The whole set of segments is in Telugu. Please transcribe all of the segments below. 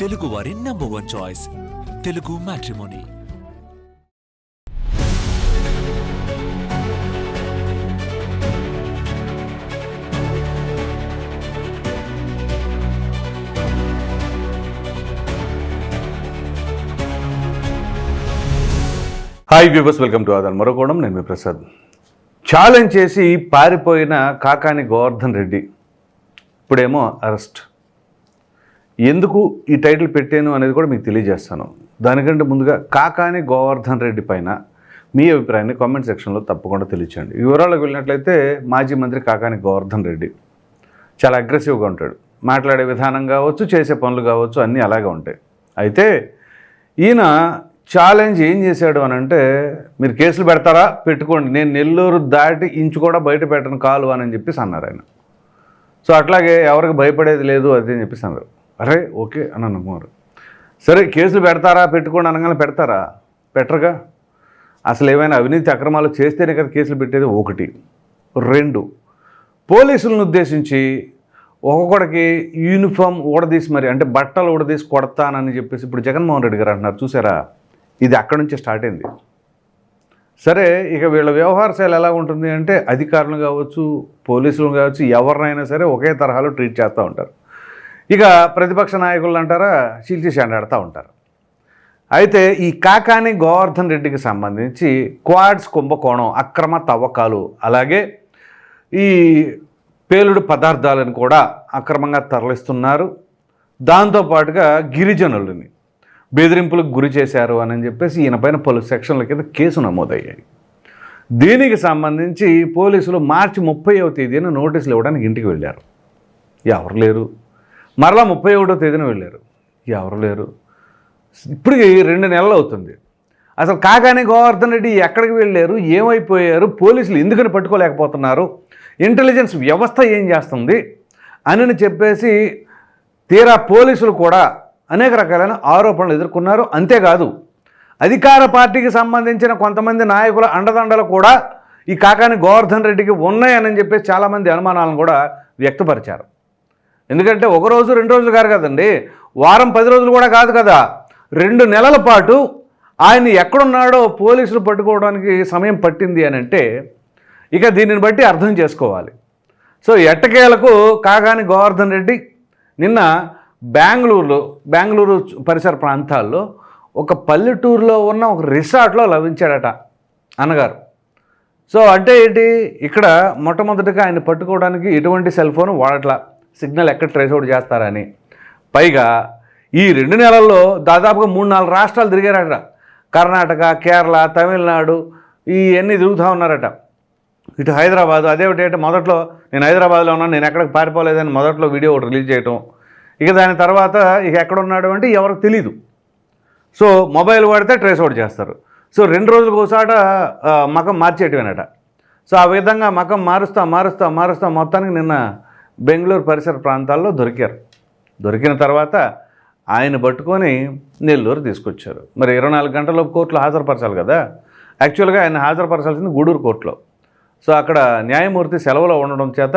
తెలుగు వారి number one choice Telugu matrimony hi viewers welcome to other మరొకోవడం నేను మీ ప్రసాద్ ఛాలెంజ్ చేసి పారిపోయిన కాకాని గోవర్ధన్ రెడ్డి. ఇప్పుడేమో అరెస్ట్ ఎందుకు ఈ టైటిల్ పెట్టాను అనేది కూడా మీకు తెలియజేస్తాను. దానికంటే ముందుగా కాకాని గోవర్ధన్ రెడ్డి పైన మీ అభిప్రాయాన్ని కామెంట్ సెక్షన్లో తప్పకుండా తెలియచేయండి. వివరాలకు వెళ్ళినట్లయితే మాజీ మంత్రి కాకాని గోవర్ధన్ రెడ్డి చాలా అగ్రెసివ్గా ఉంటాడు. మాట్లాడే విధానం కావచ్చు చేసే పనులు కావచ్చు అన్నీ అలాగే ఉంటాయి. అయితే ఈయన ఛాలెంజ్ ఏం చేశాడు అని అంటే మీరు కేసులు పెడతారా? పెట్టుకోండి. నేను నెల్లూరు దాటి ఇంచు కూడా బయట పెట్టను కాలు అని చెప్పేసి అన్నారు ఆయన. సో అట్లాగే ఎవరికి భయపడేది లేదు అది అని చెప్పేసి అన్నారు. అరే ఓకే అని అనుకున్నారు సరే కేసులు పెడతారా? పెట్టుకోండి అనగానే పెడతారా? పెట్టరుగా? అసలు ఏమైనా అవినీతి అక్రమాలు చేస్తేనే కదా కేసులు పెట్టేది? ఒకటి. రెండు. పోలీసులను ఉద్దేశించి ఒక్కొక్కడికి యూనిఫామ్ ఊడదీసి మరి అంటే బట్టలు ఊడదీసి కొడతానని చెప్పేసి ఇప్పుడు జగన్మోహన్ రెడ్డి గారు అంటున్నారు. చూసారా? ఇది అక్కడి నుంచి స్టార్ట్ అయింది. సరే ఇక వీళ్ళ వ్యవహార శైలి ఎలా ఉంటుంది అంటే అధికారులు కావచ్చు పోలీసులు కావచ్చు ఎవరినైనా సరే ఒకే తరహాలో ట్రీట్ చేస్తూ ఉంటారు. ఇక ప్రతిపక్ష నాయకులు అంటారా చీల్చేసి ఉంటారు. అయితే ఈ కాకాని గోవర్ధన్ రెడ్డికి సంబంధించి క్వాడ్స్ కుంభకోణం అక్రమ తవ్వకాలు అలాగే ఈ పేలుడు పదార్థాలను కూడా అక్రమంగా తరలిస్తున్నారు. దాంతోపాటుగా గిరిజనులని బెదిరింపులకు గురి చేశారు అని చెప్పేసి ఈయన పైన పలు సెక్షన్ల కింద కేసు నమోదయ్యాయి. దీనికి సంబంధించి పోలీసులు మార్చి ముప్పైవ తేదీన నోటీసులు ఇవ్వడానికి ఇంటికి వెళ్ళారు. ఎవరు లేరు? మరలా ముప్పై ఒకటో తేదీన వెళ్ళారు. ఎవరు లేరు. ఇప్పటికి రెండు నెలలు అవుతుంది. అసలు కాగానే గోవర్ధన్ రెడ్డి ఎక్కడికి వెళ్ళారు? ఏమైపోయారు? పోలీసులు ఎందుకని పట్టుకోలేకపోతున్నారు? ఇంటెలిజెన్స్ వ్యవస్థ ఏం చేస్తుంది? అని చెప్పేసి తీరా పోలీసులు కూడా అనేక రకాలైన ఆరోపణలు ఎదుర్కొన్నారు. అంతేకాదు అధికార పార్టీకి సంబంధించిన కొంతమంది నాయకుల అండదండలు కూడా ఈ కాకాని గోవర్ధన్ రెడ్డికి ఉన్నాయని చెప్పేసి చాలామంది అనుమానాలను కూడా వ్యక్తపరిచారు. ఎందుకంటే ఒక రోజు రెండు రోజులు కాదు కదండి. వారం పది రోజులు కూడా కాదు కదా. రెండు నెలల పాటు ఆయన ఎక్కడున్నాడో పోలీసులు పట్టుకోవడానికి సమయం పట్టింది అని అంటే ఇక దీనిని బట్టి అర్థం చేసుకోవాలి. సో ఎట్టకేలకు కాగాని గోవర్ధన్ రెడ్డి నిన్న బెంగళూరులో బెంగళూరు పరిసర ప్రాంతాల్లో ఒక పల్లెటూరులో ఉన్న ఒక రిసార్ట్లో లభించాడట అన్నగారు. సో అంటే ఏంటి? ఇక్కడ మొట్టమొదటిగా ఆయన పట్టుకోవడానికి ఎటువంటి సెల్ ఫోన్ వాడట్లా. సిగ్నల్ ఎక్కడ ట్రేస్ అవుట్ చేస్తారని. పైగా ఈ రెండు నెలల్లో దాదాపుగా మూడు నాలుగు రాష్ట్రాలు తిరిగారట. కర్ణాటక కేరళ తమిళనాడు ఇవన్నీ తిరుగుతూ ఉన్నారట. ఇటు హైదరాబాద్ అదే ఒకటి మొదట్లో నేను హైదరాబాద్లో ఉన్నాను నేను ఎక్కడికి పారిపోలేదని మొదట్లో వీడియో ఒకటి రిలీజ్ చేయటం. ఇక దాని తర్వాత ఇక ఎక్కడ ఉన్నాడు అంటే ఎవరికి తెలీదు. సో మొబైల్ వాడితే ట్రేస్ అవుట్ చేస్తారు. సో రెండు రోజులకు ఒకసాట మకం మార్చేయటమేనట. సో ఆ విధంగా మకం మారుస్తా మారుస్తా మారుస్తా మొత్తానికి నిన్న బెంగళూరు పరిసర ప్రాంతాల్లో దొరికారు. దొరికిన తర్వాత ఆయన పట్టుకొని నెల్లూరు తీసుకొచ్చారు. మరి ఇరవై నాలుగు గంటలలోపు కోర్టులో హాజరుపరచాలి కదా. యాక్చువల్గా ఆయన హాజరుపరచాల్సింది గూడూరు కోర్టులో. సో అక్కడ న్యాయమూర్తి సెలవులో ఉండడం చేత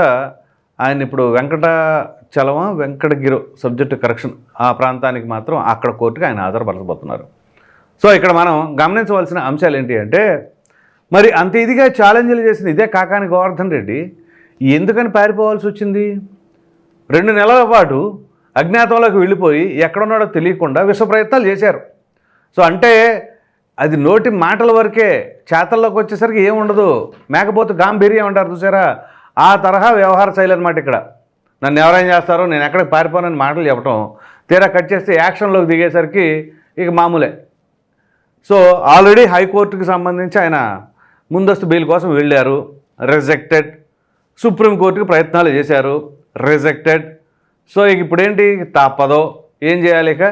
ఆయన ఇప్పుడు వెంకటాచలమ వెంకటగిరు సబ్జెక్టు కరెక్షన్ ఆ ప్రాంతానికి మాత్రం అక్కడ కోర్టుకి ఆయన హాజరుపరచబోతున్నారు. సో ఇక్కడ మనం గమనించవలసిన అంశాలు ఏంటి అంటే మరి అంత ఇదిగా ఛాలెంజ్లు చేసిన ఇదే కాకాని గోవర్ధన్ రెడ్డి. ఎందుకని పారిపోవాల్సి వచ్చింది? రెండు నెలల పాటు అజ్ఞాతంలోకి వెళ్ళిపోయి ఎక్కడున్నాడో తెలియకుండా విశ్వ ప్రయత్నాలు చేశారు. సో అంటే అది నోటి మాటల వరకే చేతల్లోకి వచ్చేసరికి ఏముండదు మేకపోతే గాంభీర్యం అంటారు చూసారా? ఆ తరహా వ్యవహార శైలి అనమాట ఇక్కడ. నన్ను ఎవరైనా చేస్తారో నేను ఎక్కడికి పారిపోనని మాటలు చెప్పటం తీరా కట్ చేస్తే యాక్షన్లోకి దిగేసరికి ఇక మామూలే. సో ఆల్రెడీ హైకోర్టుకి సంబంధించి ఆయన ముందస్తు బెయిల్ కోసం వెళ్ళారు. రిజెక్టెడ్. సుప్రీంకోర్టుకి ప్రయత్నాలు చేశారు. రిజెక్టెడ్ సో ఇక ఇప్పుడేంటి? తప్పదో ఏం చేయాలి ఇక?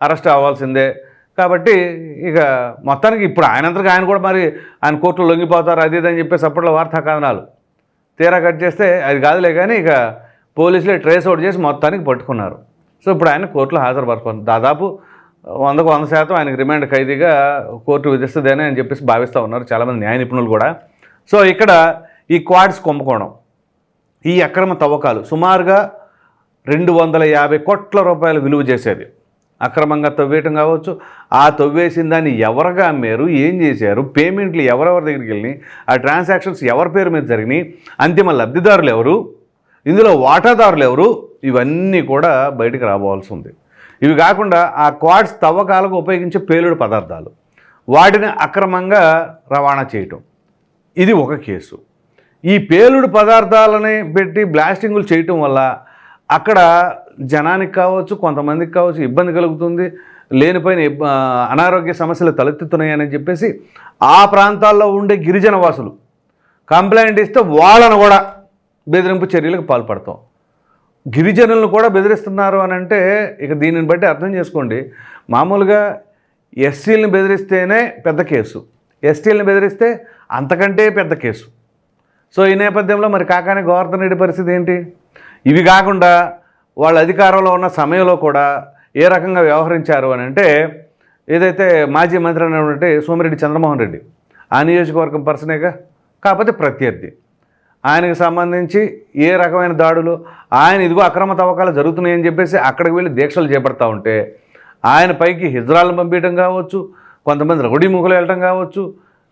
అరెస్ట్ అవ్వాల్సిందే. కాబట్టి ఇక మొత్తానికి ఇప్పుడు ఆయనంతకు ఆయన కూడా మరి ఆయన కోర్టులో లొంగిపోతారు అది ఇది అని చెప్పేసి అప్పట్లో వార్తా కథనాలు తీరా కట్ చేస్తే అది కాదులే కానీ ఇక పోలీసులే ట్రేస్ అవుట్ చేసి మొత్తానికి పట్టుకున్నారు. సో ఇప్పుడు ఆయన కోర్టులో హాజరుపరచుకున్నారు దాదాపు వందకు వంద శాతం ఆయనకు రిమాండ్ ఖైదీగా కోర్టు విధిస్తుందని అని చెప్పేసి భావిస్తూ ఉన్నారు చాలామంది న్యాయ నిపుణులు కూడా. సో ఇక్కడ ఈ క్వాడ్స్ కుంభకోణం. ఈ అక్రమ తవ్వకాలు సుమారుగా రెండు వందల యాభై కోట్ల రూపాయలు విలువ చేసేది అక్రమంగా తవ్వేయటం కావచ్చు ఆ తవ్వేసిన దాన్ని ఎవరుగా అమ్మారు ఏం చేశారు పేమెంట్లు ఎవరెవరి దగ్గరికి వెళ్ళినాయి ఆ ట్రాన్సాక్షన్స్ ఎవరి పేరు మీద జరిగినాయి అంతిమ లబ్ధిదారులు ఎవరు ఇందులో వాటాదారులు ఎవరు ఇవన్నీ కూడా బయటకు రాబోవాల్సి ఉంది. ఇవి కాకుండా ఆ క్వాడ్స్ తవ్వకాలకు ఉపయోగించే పేలుడు పదార్థాలు వాటిని అక్రమంగా రవాణా చేయటం. ఇది ఒక కేసు. ఈ పేలుడు పదార్థాలని పెట్టి బ్లాస్టింగులు చేయటం వల్ల అక్కడ జనానికి కావచ్చు కొంతమందికి కావచ్చు ఇబ్బంది కలుగుతుంది. లేనిపోయిన అనారోగ్య సమస్యలు తలెత్తుతున్నాయని చెప్పేసి ఆ ప్రాంతాల్లో ఉండే గిరిజన వాసులు కంప్లైంట్ ఇస్తే వాళ్ళను కూడా బెదిరింపు చర్యలకు పాల్పడతాం. గిరిజనులను కూడా బెదిరిస్తున్నారు అని అంటే ఇక దీనిని బట్టి అర్థం చేసుకోండి. మామూలుగా ఎస్సీలను బెదిరిస్తేనే పెద్ద కేసు. ఎస్టీలను బెదిరిస్తే అంతకంటే పెద్ద కేసు. సో ఈ నేపథ్యంలో మరి కాకాని గోవర్ధన్ రెడ్డి పరిస్థితి ఏంటి? ఇవి కాకుండా వాళ్ళ అధికారంలో ఉన్న సమయంలో కూడా ఏ రకంగా వ్యవహరించారు అని అంటే ఏదైతే మాజీ మంత్రి అనేటువంటి సోమిరెడ్డి చంద్రమోహన్ రెడ్డి ఆ నియోజకవర్గం పర్సనేగా కాకపోతే ప్రత్యర్థి. ఆయనకు సంబంధించి ఏ రకమైన దాడులు ఆయన ఇదిగో అక్రమ తవ్వకాలు జరుగుతున్నాయని చెప్పేసి అక్కడికి వెళ్ళి దీక్షలు చేపడతా ఉంటే ఆయన పైకి హిజ్రాలను పంపించడం కావచ్చు కొంతమంది రగుడి ముఖలు వెళ్ళటం కావచ్చు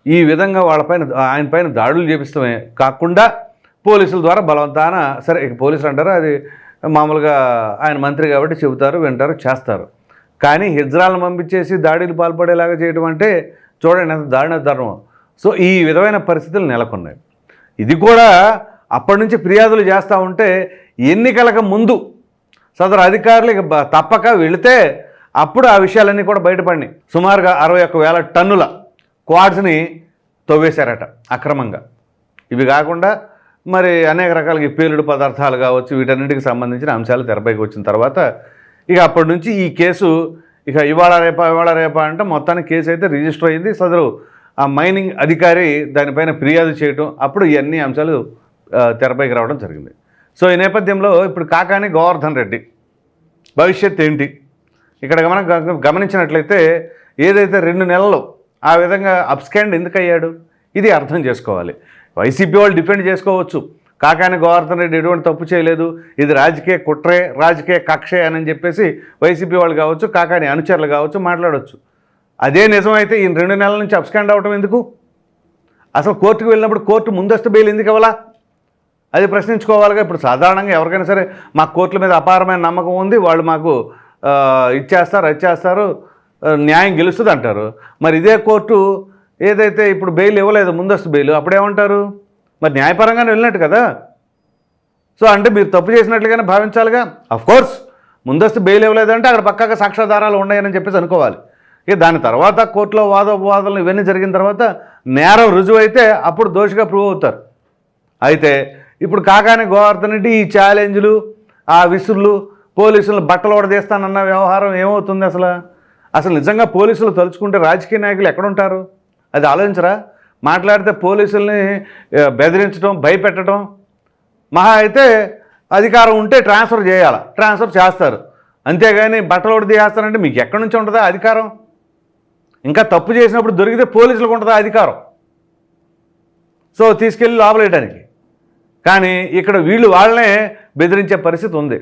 ఈ విధంగా వాళ్ళపైన ఆయన పైన దాడులు చేపిస్తమే కాకుండా పోలీసుల ద్వారా బలవంతాన సరే ఇక పోలీసులు అంటారు అది మామూలుగా ఆయన మంత్రి కాబట్టి చెబుతారు వింటారు చేస్తారు. కానీ హిజ్రాలను పంపించేసి దాడులు పాల్పడేలాగా చేయడం అంటే చూడండి ఎంత దారుణ ధర్మం. సో ఈ విధమైన పరిస్థితులు నెలకొన్నాయి. ఇది కూడా అప్పటి నుంచి ఫిర్యాదులు చేస్తూ ఉంటే ఎన్నికలకు ముందు సదరు అధికారులు ఇక తప్పక వెళితే అప్పుడు ఆ విషయాలన్నీ కూడా బయటపడినాయి. సుమారుగా అరవై ఒక్క వేల టన్నుల క్వాడ్స్ని తవ్వేశారట అక్రమంగా. ఇవి కాకుండా మరి అనేక రకాల ఈ పేలుడు పదార్థాలు కావచ్చు వీటన్నిటికి సంబంధించిన అంశాలు తెరపైకి వచ్చిన తర్వాత ఇక అప్పటి నుంచి ఈ కేసు ఇక ఇవాళ రేపా ఇవాళ రేపా అంటే మొత్తానికి కేసు అయితే రిజిస్టర్ అయింది. సదరు ఆ మైనింగ్ అధికారి దానిపైన ఫిర్యాదు చేయటం అప్పుడు ఇవన్నీ అంశాలు తెరపైకి రావడం జరిగింది. సో ఈ నేపథ్యంలో ఇప్పుడు కాకాని గోవర్ధన్ రెడ్డి భవిష్యత్ ఏంటి? ఇక్కడ గమన గమనించినట్లయితే ఏదైతే రెండు నెలలు ఆ విధంగా అప్స్కాండ్ ఎందుకు అయ్యాడు ఇది అర్థం చేసుకోవాలి. వైసీపీ వాళ్ళు డిఫెండ్ చేసుకోవచ్చు. కాకాని గోవర్ధన్ రెడ్డి ఎటువంటి తప్పు చేయలేదు. ఇది రాజకీయ కుట్రే రాజకీయ కక్షే అని చెప్పేసి వైసీపీ వాళ్ళు కావచ్చు కాకాని అనుచరులు కావచ్చు మాట్లాడవచ్చు అదే నిజమైతే ఈ రెండు నెలల నుంచి అబ్స్కాండ్ అవటం ఎందుకు? అసలు కోర్టుకు వెళ్ళినప్పుడు కోర్టు ముందస్తు బెయిల్ ఎందుకు ఇవ్వాలా? అది ప్రశ్నించుకోవాలిగా. ఇప్పుడు సాధారణంగా ఎవరికైనా సరే మా కోర్టుల మీద అపారమైన నమ్మకం ఉంది. వాళ్ళు మాకు ఇచ్చేస్తారు ఇచ్చేస్తారు చేస్తారు. న్యాయం గెలుస్తుంది అంటారు మరి ఇదే కోర్టు ఏదైతే ఇప్పుడు బెయిల్ ఇవ్వలేదు ముందస్తు బెయిల్ అప్పుడేమంటారు? మరి న్యాయపరంగానే వెళ్ళినట్టు కదా. సో అంటే మీరు తప్పు చేసినట్లుగానే భావించాలిగా? అఫ్ కోర్స్ ముందస్తు బెయిల్ ఇవ్వలేదంటే అక్కడ పక్కగా సాక్ష్యాధారాలు ఉన్నాయని చెప్పేసి అనుకోవాలి. ఇక దాని తర్వాత కోర్టులో వాదోపవాదాలు ఇవన్నీ జరిగిన తర్వాత నేరం రుజువు అయితే అప్పుడు దోషిగా ప్రూవ్ అవుతారు. అయితే ఇప్పుడు కాకాని గోవర్ధన్ రెడ్డి ఈ ఛాలెంజ్లు ఆ విసురులు పోలీసులు బట్టలు ఓడదీస్తానన్న వ్యవహారం ఏమవుతుంది అసలు? అసలు నిజంగా పోలీసులు తలుచుకుంటే రాజకీయ నాయకులు ఎక్కడుంటారు? అది ఆలోచించరా? మాట్లాడితే పోలీసుల్ని బెదిరించడం భయపెట్టడం మహా అయితే అధికారం ఉంటే ట్రాన్స్ఫర్ చేయాలి. ట్రాన్స్ఫర్ చేస్తారు. అంతేగాని బట్టలు ఒకటి తీసేస్తారంటే మీకు ఎక్కడి నుంచి ఉంటుందా అధికారం? ఇంకా తప్పు చేసినప్పుడు దొరికితే పోలీసులకు ఉంటుందా అధికారం? సో తీసుకెళ్ళి లోపలేయడానికి కానీ ఇక్కడ వీళ్ళు వాళ్ళనే బెదిరించే పరిస్థితి ఉంది.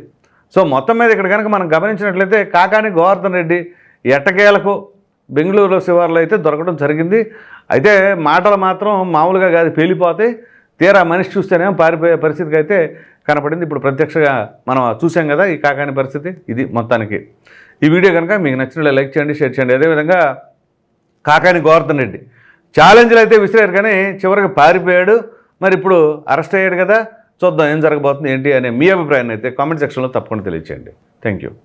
సో మొత్తం మీద ఇక్కడ కనుక మనం గమనించినట్లయితే కాకాని గోవర్ధన్ రెడ్డి ఎట్టకేలకు బెంగళూరు శివార్లో అయితే దొరకడం జరిగింది. అయితే మాటలు మాత్రం మామూలుగా కాదు పేలిపోతాయి. తీరా మనిషి చూస్తేనేమో పారిపోయే పరిస్థితికి అయితే కనపడింది. ఇప్పుడు ప్రత్యక్షంగా మనం చూసాం కదా ఈ కాకాని పరిస్థితి ఇది మొత్తానికి. ఈ వీడియో కనుక మీకు నచ్చినట్లయితే లైక్ చేయండి షేర్ చేయండి. అదేవిధంగా కాకాని గోవర్ధన్ రెడ్డి ఛాలెంజ్లు అయితే విసిరారు కానీ చివరికి పారిపోయాడు. మరి ఇప్పుడు అరెస్ట్ అయ్యాడు కదా చూద్దాం ఏం జరగబోతుంది ఏంటి అనే మీ అభిప్రాయాన్ని అయితే కామెంట్ సెక్షన్లో తప్పకుండా తెలియచేయండి. Thank you